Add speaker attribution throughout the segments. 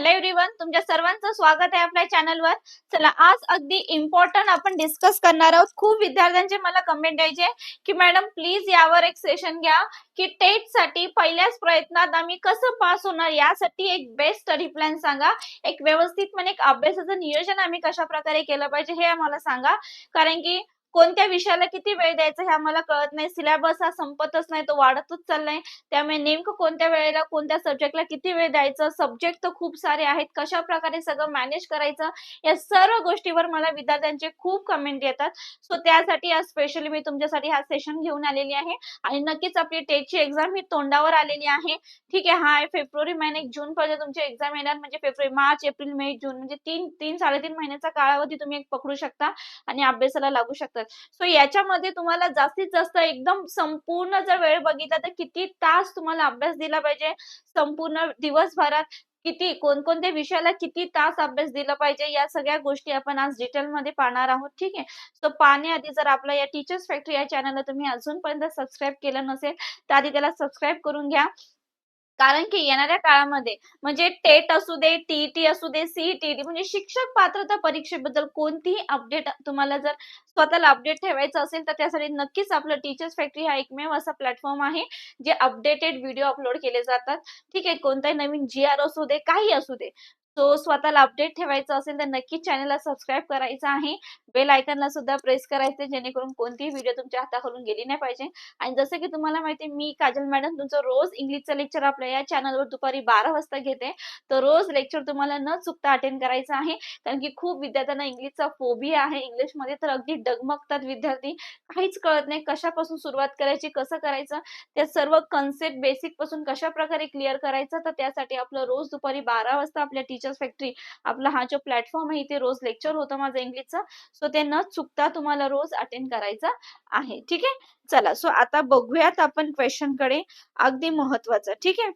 Speaker 1: Hello everyone तुमच्या सर्वांचं स्वागत आहे आपल्या चॅनलवर चला आज अगदी इम्पॉर्टंट आपण डिस्कस करणार आहोत. खूप विद्यार्थ्यांचे मला कमेंट यायचे की मॅडम प्लीज यावर एक सेशन घ्या की टेटसाठी पहिल्याच प्रयत्नात आम्ही कसं पास होणार? यासाठी एक बेस्ट स्टडी प्लॅन सांगा. एक व्यवस्थितपणे म्हणजे एक अभ्यासाचं नियोजन आम्ही कशा प्रकारे केलं पाहिजे हे आम्हाला सांगा. कारण की कोणत्या विषयाला किती वेळ द्यायचा हे आम्हाला कळत नाही. सिलेबस हा संपतच नाही तो वाढतच चाललाय. त्यामुळे नेमकं कोणत्या वेळेला कोणत्या सब्जेक्टला किती वेळ द्यायचं? सब्जेक्ट तर खूप सारे आहेत. कशा प्रकारे सगळं मॅनेज करायचं? या सर्व गोष्टीवर मला विद्यार्थ्यांचे खूप कमेंट येतात. सो त्यासाठी आज स्पेशली मी तुमच्यासाठी हा सेशन घेऊन आलेली आहे. आणि नक्कीच आपली टेटची एक्झाम ही तोंडावर आलेली आहे. ठीक आहे हा फेब्रुवारी महिने जून पर्यंत तुमची एक्झाम येणार. म्हणजे फेब्रुवारी मार्च एप्रिल मे जून म्हणजे तीन तीन साडेतीन महिन्याचा कालावधी तुम्ही एक पकडू शकता आणि अभ्यासाला लागू शकता. सो याच्यामध्ये तुम्हाला जास्तीत जास्त एकदम संपूर्ण जर वेळ बघितला तर किती तास तुम्हाला अभ्यास दिला पाहिजे? संपूर्ण दिवसभरात किती कोणकोणत्या विषयाला किती तास अभ्यास दिला पाहिजे? या सगळ्या गोष्टी आपण आज डिटेलमध्ये पाहणार आहोत. ठीक आहे? सो पाहण्याआधी जर आपला या टीचर्स फॅक्टरी या चॅनलला तुम्ही अजूनपर्यंत सबस्क्राईब केलं नसेल तर आधी त्याला सबस्क्राईब करून घ्या. कारण की येणाऱ्या काळामध्ये म्हणजे टेट असू दे टीईटी असू दे सीईटी म्हणजे शिक्षक पात्रता परीक्षेबद्दल कोणतीही अपडेट तुम्हाला जर स्वतःला अपडेट ठेवायचं असेल तर त्यासाठी नक्कीच आपलं टीचर्स फॅक्टरी हा एकमेव असा प्लॅटफॉर्म आहे जे अपडेटेड व्हिडिओ अपलोड केले जातात. ठीक आहे कोणताही नवीन जी आर असू दे काही असू दे. सो स्वतःला अपडेट ठेवायचा असेल तर नक्की चॅनलला सबस्क्राईब करायचं आहे. बेल आयकनला सुद्धा प्रेस करायचे जेणेकरून कोणतीही व्हिडिओ तुमच्या हाताखालून गेली नाही पाहिजे. आणि जसं की तुम्हाला माहिती मी काजल मॅडम तुमचं रोज इंग्लिशचं लेक्चर आपल्या या चॅनलवर दुपारी बारा वाजता घेते. तर रोज लेक्चर तुम्हाला न चुकता अटेंड करायचं आहे. कारण की खूप विद्यार्थ्यांना इंग्लिशचा फोबिया आहे. इंग्लिशमध्ये तर अगदी डगमगतात विद्यार्थी. काहीच कळत नाही कशापासून सुरुवात करायची कसं करायचं. त्या सर्व कन्सेप्ट बेसिकपासून कशा प्रकारे क्लिअर करायचं तर त्यासाठी आपलं रोज दुपारी बारा वाजता आपल्या टीचर्स फॅक्टरी आपला हा जो प्लॅटफॉर्म आहे इथे रोज लेक्चर होतं माझं इंग्लिशचं सो ते न चुकता तुम्हाला रोज अटेंड करायचं आहे. ठीक आहे? चला सो आता बघूयात आपण क्वेश्चनकडे. अगदी महत्वाचं. ठीक आहे?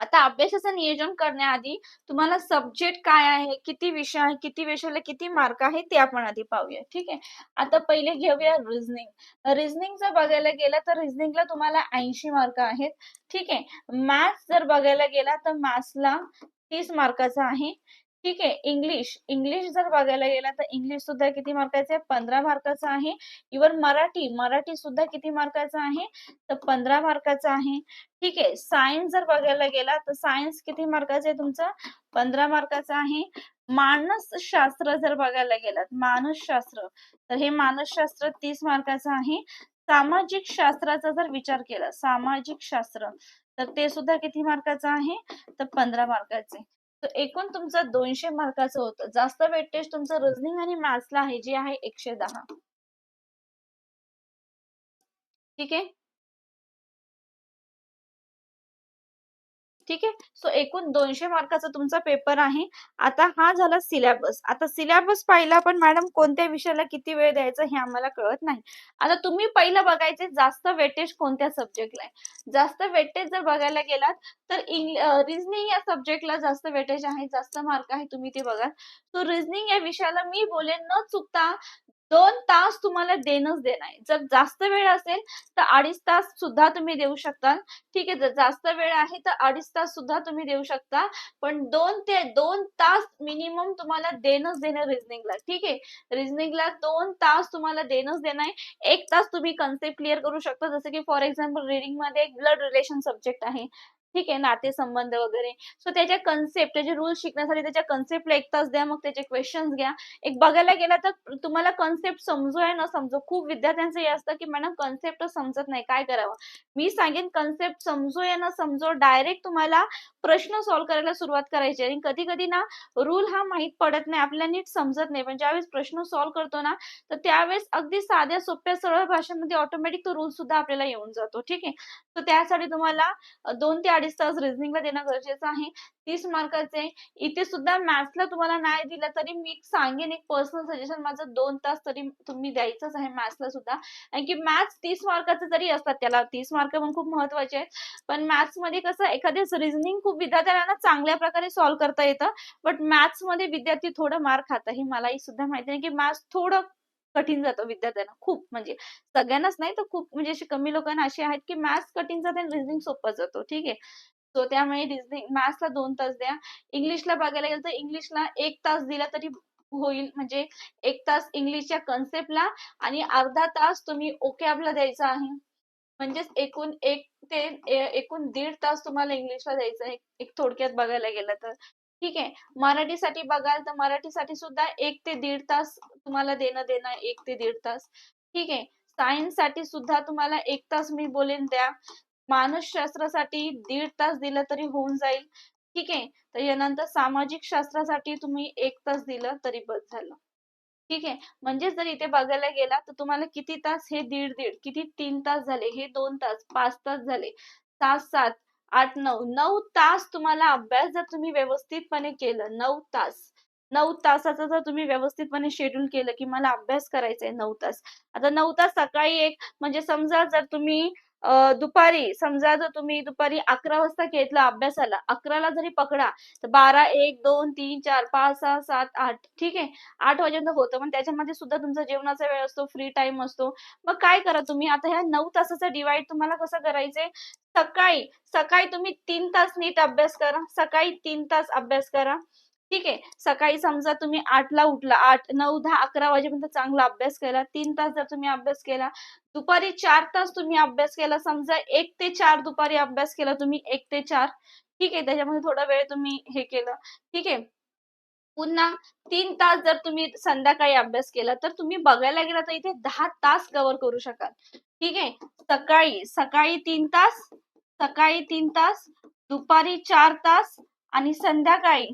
Speaker 1: आता अभ्यासाचं नियोजन करण्याआधी तुम्हाला सब्जेक्ट काय आहे किती विषय आहे किती विषयाला किती मार्क आहे ते आपण आधी पाहूया. ठीक आहे? आता पहिले घेऊया रिझनिंग रिझनिंग जर बघायला गेला तर रिझनिंगला तुम्हाला ऐंशी मार्क आहेत. ठीक आहे? मॅथ्स जर बघायला गेला तर मॅथ्सला तीस मार्काचा आहे. ठीक आहे इंग्लिश इंग्लिश जर बघायला गेला तर इंग्लिश सुद्धा किती मार्काचा आहे? पंधरा मार्काचा आहे. इवन मराठी मराठी सुद्धा किती मार्काचा आहे? तर पंधरा मार्काचा आहे. ठीक आहे सायन्स जर बघायला गेला तर सायन्स किती मार्काचा आहे तुमचा? पंधरा मार्काचा आहे. मानसशास्त्र जर बघायला गेलात मानसशास्त्र तर हे मानसशास्त्र तीस मार्काचं आहे. सामाजिक शास्त्राचा जर विचार केला सामाजिक शास्त्र तर ते सुद्धा किती मार्काचं आहे? तर पंधरा मार्काचे. तर एकूण तुमचं दोनशे मार्काचं होतं. जास्त वेटेज तुमचं रिझनिंग आणि मॅथ्सला आहे जे आहे एकशे दहा. ठीक आहे? ठीक आहे? सो एकूण दोनशे मार्काचा तुमचा पेपर आहे. आता हा झाला सिलेबस आता सिलेबस पाहिला पण मॅडम कोणत्या विषयाला किती वेळ द्यायचा हे आम्हाला कळत नाही. आता तुम्ही पहिलं बघायचे जास्त वेटेज कोणत्या सब्जेक्टला आहे? जास्त वेटेज जर बघायला गेलात तर रिझनिंग या सब्जेक्टला जास्त वेटेज आहे जास्त मार्क आहे तुम्ही ते बघा. सो रिझनिंग या विषयाला मी बोलेन न चुकता दोन तास तुम्हाला देणंच देणं आहे. जर जास्त वेळ असेल तर अडीच तास सुद्धा तुम्ही देऊ शकता ठीक आहे जर जास्त वेळ आहे तर अडीच तास सुद्धा तुम्ही देऊ शकता. पण दोन ते दोन तास मिनिमम तुम्हाला देणंच देणं रिझनिंगला ठीक आहे? रिझनिंगला दोन तास तुम्हाला देणंच देणं आहे. एक तास तुम्ही कन्सेप्ट क्लिअर करू शकता. जसं की फॉर एक्झाम्पल रिडिंगमध्ये ब्लड रिलेशन सब्जेक्ट आहे. ठीक आहे नातेसंबंध वगैरे. सो त्याच्या कन्सेप्ट त्याचे रूल्स शिकण्यासाठी त्याच्या कन्सेप्टला एक तास द्या मग त्याचे क्वेश्चन्स घ्या. एक बघायला गेला तर तुम्हाला कन्सेप्ट समजू आहे ना समजू खूप विद्यार्थ्यांचं हे असतं की मॅडम कन्सेप्ट समजत नाही काय करावं? मी सांगेन कन्सेप्ट समजू या ना समजो डायरेक्ट तुम्हाला प्रश्न सॉल्व्ह करायला सुरुवात करायची आणि कधी कधी ना रूल हा माहीत पडत नाही आपल्याला नीट समजत नाही. पण ज्यावेळेस प्रश्न सॉल्व्ह करतो ना तर त्यावेळेस अगदी साध्या सोप्या सरळ भाषेमध्ये ऑटोमॅटिक तो रूल सुद्धा आपल्याला येऊन जातो. ठीक आहे? तर त्यासाठी तुम्हाला दोन ते अडीच तास रिझनिंगला देणं गरजेचं आहे. तीस मार्काचे. इथे सुद्धा मॅथ्सला तुम्हाला नाही दिलं तरी मी सांगेन एक पर्सनल सजेशन माझं दोन तास तरी तुम्ही द्यायचंच आहे मॅथ्सला सुद्धा. कारण की मॅथ्स तीस मार्काचे जरी असतात त्याला. तीस मार्क पण खूप महत्त्वाचे आहेत. पण मॅथ्समध्ये कसं एखाद्या रिझनिंग खूप विद्यार्थ्यांना चांगल्या प्रकारे सॉल्व्ह करता येतं. बट मॅथ्समध्ये विद्यार्थी थोडं मार खात हे मलाही सुद्धा माहिती आहे. की मॅथ्स थोडं कठीण जातं विद्यार्थ्यांना खूप. म्हणजे सगळ्यांनाच नाही तर खूप म्हणजे अशी कमी लोकांना अशी आहेत की मॅथ्स कठीण जाते आणि रिझनिंग सोपं जातो. ठीक आहे? सो त्यामुळे रिझनिंग मॅथ्सला दोन तास द्या. इंग्लिशला बघायला गेलं तर इंग्लिशला एक तास दिला तरी होईल. म्हणजे एक तास इंग्लिशच्या कन्सेप्टला आणि अर्धा तास तुम्ही ओकॅबला द्यायचा आहे. म्हणजेच एकूण एक ते एकूण दीड तास तुम्हाला इंग्लिशला द्यायचं आहे. एक थोडक्यात बघायला गेलं तर. ठीक आहे. मराठीसाठी बघाल तर मराठीसाठी सुद्धा एक ते दीड तास तुम्हाला देणं देणं एक ते दीड तास. ठीक आहे. सायन्ससाठी सुद्धा तुम्हाला एक तास मी बोलेन द्या मानसशास्त्रासाठी दीड तास दिलं तरी होऊन जाईल. ठीक आहे. तर यानंतर सामाजिक शास्त्रासाठी तुम्ही एक तास दिलं तरी बस झालं. ठीक आहे. म्हणजे जर इथे बघायला गेला तर तुम्हाला किती तास हे दीड दीड किती तीन तास झाले हे दोन तास पाच तास झाले सात सात आठ नऊ नऊ तास तुम्हाला अभ्यास जर तुम्ही व्यवस्थितपणे केलं नऊ तास नऊ तासाचं जर तुम्ही व्यवस्थितपणे शेड्यूल केलं की मला अभ्यास करायचा आहे नऊ तास. आता नऊ तास सकाळी एक म्हणजे समजा जर तुम्ही दुपारी समजा जर तुम्ही दुपारी अकरा वाजता घेतला अभ्यासाला अकराला जरी पकडा तर बारा एक दोन तीन चार पाच सहा सात आठ ठीक आहे? आठ वाजेपर्यंत होतं पण त्याच्यामध्ये सुद्धा तुमचा जेवणाचा वेळ असतो फ्री टाइम असतो. मग काय करा तुम्ही? आता ह्या नऊ तासाचा डिवाइड तुम्हाला कसं करायचंय? सकाळी सकाळी तुम्ही तीन तास नीट अभ्यास करा सकाळी तीन तास अभ्यास करा. ठीक आहे. सकाळी समजा तुम्ही आठला उठला आठ नऊ दहा अकरा वाजेपर्यंत चांगला अभ्यास केला तीन तास जर तुम्ही अभ्यास केला दुपारी चार तास तुम्ही अभ्यास केला समजा एक ते चार दुपारी अभ्यास केला तुम्ही एक ते चार ठीक आहे. त्याच्यामध्ये थोडा वेळ तुम्ही हे केलं ठीक आहे. पुन्हा तीन तास जर तुम्ही संध्याकाळी अभ्यास केला तर तुम्ही बघायला गेला तर इथे दहा तास कव्हर करू शकाल. ठीक आहे. सकाळी सकाळी तीन तास सकाळी तीन तास दुपारी चार तास आणि संध्याकाळी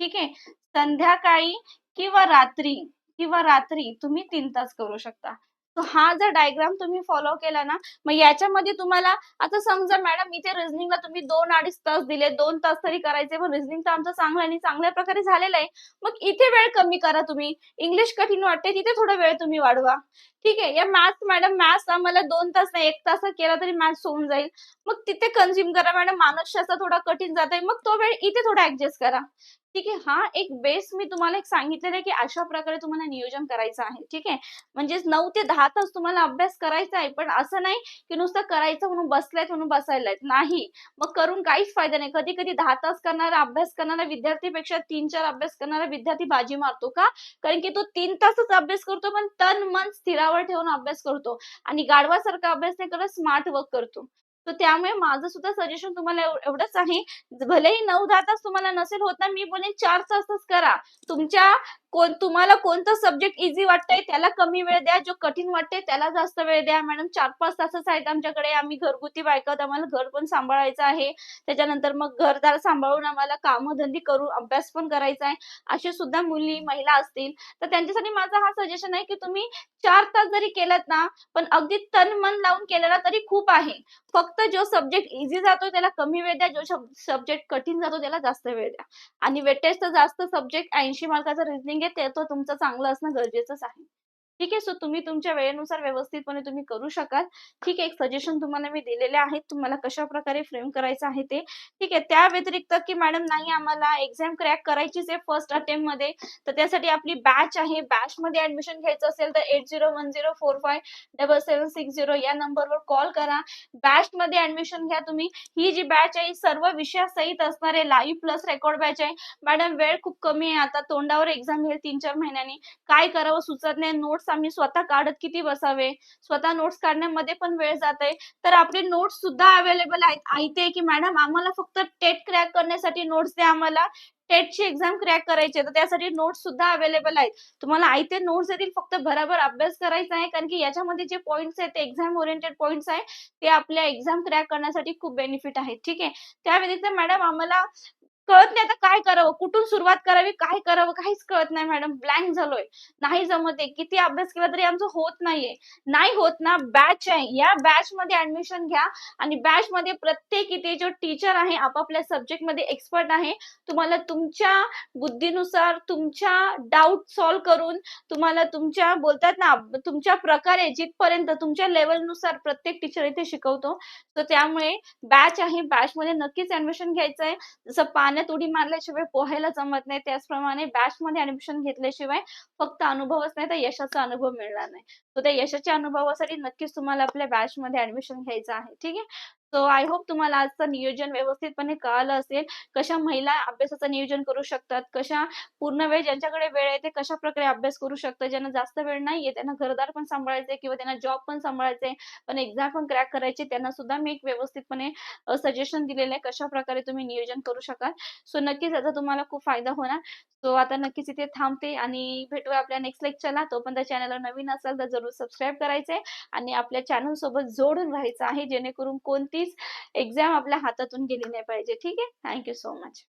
Speaker 1: ठीक आहे? संध्याकाळी किंवा रात्री किंवा रात्री तुम्ही तीन तास करू शकता. हा जर डायग्राम तुम्ही फॉलो केला ना मग याच्यामध्ये तुम्हाला आता समजा मॅडम इथे रिझनिंगला तुम्ही दोन अडीच तास दिले दोन तास तरी करायचे पण रिझनिंग तर आमचं चांगलं आणि चांगल्या प्रकारे झालेलं आहे. मग इथे वेळ कमी करा तुम्ही. इंग्लिश कठीण वाटते तिथे थोडा वेळ तुम्ही वाढवा. ठीक आहे? या मॅथ्स मॅडम मॅथ्स आम्हाला दोन तास नाही एक तास केला तरी मॅथ्स होऊन जाईल. मग तिथे कन्झ्युम करा मॅडम मानसशास्त्र थोडा कठीण जात आहे मग तो वेळ इथे थोडा ऍडजस्ट करा. ठीक आहे? हा एक बेस मी तुम्हाला एक सांगितलेला आहे की अशा प्रकारे तुम्हाला नियोजन करायचं आहे. ठीक आहे? म्हणजेच नऊ ते दहा तास तुम्हाला अभ्यास करायचा आहे पण असं नाही की नुसतं करायचं म्हणून बसलायत म्हणून बसायलायत नाही. मग करून काहीच फायदा नाही. कधी कधी दहा तास करणारा अभ्यास करणारा विद्यार्थीपेक्षा तीन चार अभ्यास करणारा विद्यार्थी बाजी मारतो का? कारण की तो तीन तासच अभ्यास करतो पण तन मन स्थिरावर ठेवून अभ्यास करतो. आणि गाढवासारखा अभ्यास नाही करत स्मार्ट वर्क करतो. तर त्यामुळे माझं सुद्धा सजेशन तुम्हाला एवढंच आहे. भलेही नऊ दहा तास तुम्हाला नसेल होत ना मी बोलेन चार तासच करा. तुमच्या कोण तुम्हाला कोणता सब्जेक्ट इझी वाटतंय त्याला कमी वेळ द्या. जो कठीण वाटतंय त्याला जास्त वेळ द्या. मॅडम चार पाच तासच आहेत आमच्याकडे. आम्ही घरगुती बायकात आम्हाला घर पण सांभाळायचं आहे. त्याच्यानंतर मग घरदार सांभाळून आम्हाला कामधंदी करून अभ्यास पण करायचा आहे. असे सुद्धा मुली महिला असतील. तर त्यांच्यासाठी माझा हा सजेशन आहे की तुम्ही चार तास जरी केलात ना पण अगदी तन मन लावून केलेला तरी खूप आहे. फक्त जो सब्जेक्ट इझी जातो त्याला कमी वेळ द्या. जो सब्जेक्ट कठीण जातो त्याला जास्त वेळ द्या. आणि वेटेस्ट जास्त सब्जेक्ट ऐंशी मार्काचा रिझनिंग आहे ते तो तुमचं चांगलं असणं गरजेचंच आहे. ठीक आहे सो तुम्ही तुमच्या वेळेनुसार व्यवस्थितपणे तुम्ही करू शकाल. ठीक आहे एक सजेशन तुम्हाला मी दिलेले आहेत तुम्हाला कशा प्रकारे फ्रेम करायचं आहे ते. ठीक आहे त्या व्यतिरिक्त की मॅडम नाही आम्हाला एक्झाम क्रॅक करायचीच आहे फर्स्ट अटेम्प्टमध्ये तर त्यासाठी आपली बॅच आहे. बॅच मध्ये ऍडमिशन घ्यायचं असेल तर eight zero one zero four five double seven six zero या नंबरवर कॉल करा. बॅच मध्ये ऍडमिशन घ्या तुम्ही. ही जी बॅच आहे ही सर्व विषयासहित असणार आहे लाईव्ह प्लस रेकॉर्ड बॅच आहे. मॅडम वेळ खूप कमी आहे आता तोंडावर एक्झाम घेईल तीन चार महिन्यांनी. काय करावं सुचत नाही नोट्स आम्ही स्वतः काढत किती बसावे? स्वतः नोट्स काढण्यामध्ये पण वेळ जात आहे तर आपले नोट्स सुद्धा अवेलेबल आहेत. ऐकते की मॅडम आम्हाला फक्त टेट क्रॅक करण्यासाठी नोट्स द्या आम्हाला. टेटची एक्झाम क्रॅक करायची तर त्यासाठी नोट्स सुद्धा अवेलेबल आहेत. तुम्हाला आयते नोट्स येतील फक्त भराभर अभ्यास करायचा आहे कारण की याच्यामध्ये जे पॉईंट्स आहेत ते एक्झाम ओरिएंटेड पॉईंट्स आहे ते आपल्या एक्झाम क्रॅक करण्यासाठी खूप बेनिफिट आहे. ठीक आहे? त्या व्यतिरिक्त मॅडम आम्हाला कळत नाही आता काय करावं कुठून सुरुवात करावी काय करावं काहीच कळत नाही मॅडम ब्लँक झालोय. नाही जमत आहे किती अभ्यास केला तरी आमचं होत नाहीये. नाही होत ना बॅच आहे. या बॅच मध्ये ऍडमिशन घ्या आणि बॅच मध्ये प्रत्येक इथे जो टीचर आहे आपापल्या सब्जेक्टमध्ये एक्सपर्ट आहे तुम्हाला तुमच्या बुद्धीनुसार तुमच्या डाऊट सॉल्व्ह करून तुम्हाला तुमच्या बोलतात ना तुमच्या प्रकारे जिथपर्यंत तुमच्या लेवलनुसार प्रत्येक टीचर इथे शिकवतो. तर त्यामुळे बॅच आहे बॅच मध्ये नक्कीच ऍडमिशन घ्यायचं आहे जसं पाण्यात उडी मारल्याशिवाय पोहायला जमत नाही. त्याचप्रमाणे बॅच मध्ये ऍडमिशन घेतल्याशिवाय फक्त अनुभवच नाही तर यशाचा अनुभव मिळणार नाही. तर त्या यशाच्या अनुभवासाठी नक्कीच तुम्हाला आपल्या बॅच मध्ये ऍडमिशन घ्यायचं आहे. ठीक आहे? सो आय होप तुम्हाला आजचं नियोजन व्यवस्थितपणे कळालं असेल. कशा महिला अभ्यासाचं नियोजन करू शकतात? कशा पूर्ण वेळ ज्यांच्याकडे वेळ आहे ते कशा प्रकारे अभ्यास करू शकतात? ज्यांना जास्त वेळ नाहीये त्यांना घरदार पण सांभाळायचे किंवा त्यांना जॉब पण सांभाळायचे पण एक्झाम पण क्रॅक करायचे त्यांना सुद्धा मी एक व्यवस्थितपणे सजेशन दिलेलं आहे कशा प्रकारे तुम्ही नियोजन करू शकाल. सो नक्कीच याचा तुम्हाला खूप फायदा होणार. सो आता नक्कीच इथे थांबते आणि भेटूया आपल्या नेक्स्ट लेक्चरला तोपर्यंत चॅनलवर नवीन असाल तर जरूर सबस्क्राईब करायचंय आणि आपल्या चॅनल सोबत जोडून राहायचं आहे जेणेकरून कोणतीच एक्झाम आपल्या हातातून गेली नाही पाहिजे. ठीक आहे? Thank you so much